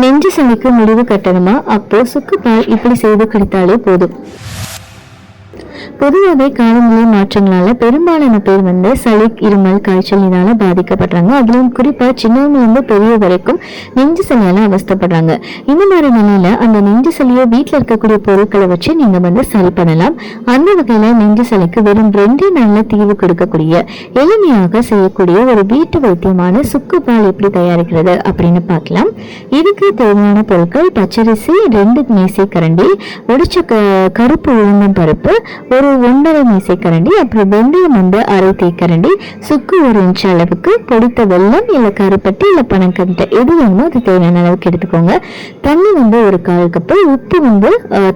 நெஞ்சு சளிக்கு முடிவு கட்டணுமா? அப்போ சுக்கு பால் இப்படி செய்து கிடைத்தாலே போதும். பொதுவாகவே காலநிலை மாற்றங்களால பெரும்பாலான பேர் வந்து சளி இருமல் காய்ச்சல் பாதிக்கப்படுறாங்க. அதுலயும் குறிப்பா சின்னவங்க பெரிய வரைக்கும் நெஞ்சு சளியால அவஸ்தைப்படுறாங்க. இந்த மாதிரி நிலையில அந்த நெஞ்சு சளியை வீட்டில் இருக்கக்கூடிய பொருட்களை வச்சு நீங்க வந்து சரி பண்ணலாம். அந்த வகையில நெஞ்சு சளிக்கு வெறும் ரெண்டே நல்ல தீர்வு கொடுக்கக்கூடிய எளிமையாக செய்யக்கூடிய ஒரு வீட்டு வைத்தியமான சுக்கு பால் எப்படி தயாரிக்கிறது அப்படின்னு பார்க்கலாம். இதுக்கு தேவையான பொருட்கள் பச்சரிசி ரெண்டு மேசை கரண்டி உடைச்ச க கருப்பு உளுந்தம் பருப்பு ஒரு ஒன்றரை மீசைக்கரண்டி அப்புறம் வெந்தயம் வந்து அரை தேக்கரண்டி சுக்கு ஒரு இன்ச் அளவுக்கு பொடித்த வெள்ளம் இல்லை கருப்பட்டி இல்லை பனங்கட்டை எது வேணுமோ அது தேவையான அளவுக்கு எடுத்துக்கோங்க. தண்ணி வந்து ஒரு கால் கப்பு உப்பு வந்து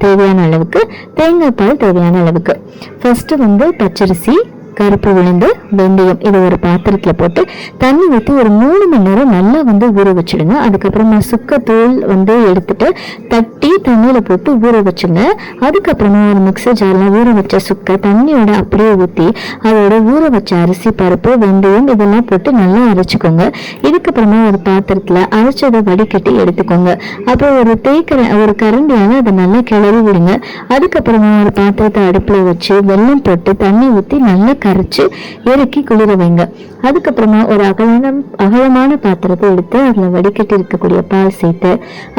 தேவையான அளவுக்கு தேங்காய் பால் தேவையான அளவுக்கு. ஃபர்ஸ்ட் வந்து பச்சரிசி கருப்பு உளுந்து வெந்தயம் இதை ஒரு பாத்திரத்தில் போட்டு தண்ணி ஊற்றி ஒரு மூணு மணி நேரம் நல்லா வந்து ஊற வச்சிடுங்க. அதுக்கப்புறமா சுக்கத்தூள் வந்து எடுத்துட்டு தட்டி தண்ணியில் போட்டு ஊற வச்சுங்க அதுக்கப்புறமா ஒரு மிக்சர் ஜாரில் ஊற வச்ச சுக்கை தண்ணியோட அப்படியே ஊற்றி அதோட ஊற வச்ச அரிசி பருப்பு வெந்தயம் இதெல்லாம் போட்டு நல்லா அரைச்சிக்கோங்க. இதுக்கப்புறமா ஒரு பாத்திரத்தில் அரைச்சதை வடிகட்டி எடுத்துக்கோங்க. அப்புறம் ஒரு தேய்க்கிற ஒரு கரண்டியால் அதை நல்லா கிளறி விடுங்க. அதுக்கப்புறமா ஒரு பாத்திரத்தை அடுப்பில் வச்சு வெல்லம் போட்டு தண்ணி ஊற்றி நல்லா கரைச்சி இறக்கி குளிர வைங்க. அதுக்கப்புறமா ஒரு அகலான அகலமான பாத்திரத்தை எடுத்து அதில் வடிகட்டி இருக்கக்கூடிய பால் சேர்த்து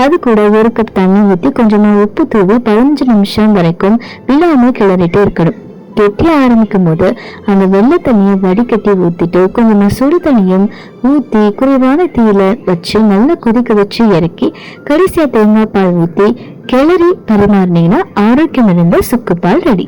அது கூட ஒரு கப் தண்ணி ஊற்றி கொஞ்சமாக உப்பு தூவி பதினஞ்சு நிமிஷம் வரைக்கும் விழாமல் கிளறிட்டு இருக்கணும். கெட்டி ஆரம்பிக்கும் போது அந்த வெள்ளை தண்ணியை வடிகட்டி ஊற்றிட்டு கொஞ்சமாக சுடு தண்ணியும் ஊற்றி குறைவான தீயில வச்சு நல்லா கொதிக்க வச்சு இறக்கி கடைசியா தேங்காய் பால் ஊற்றி கிளறி பரிமாறினீங்கன்னா ஆரோக்கியம் இருந்த சுக்குப்பால் ரெடி.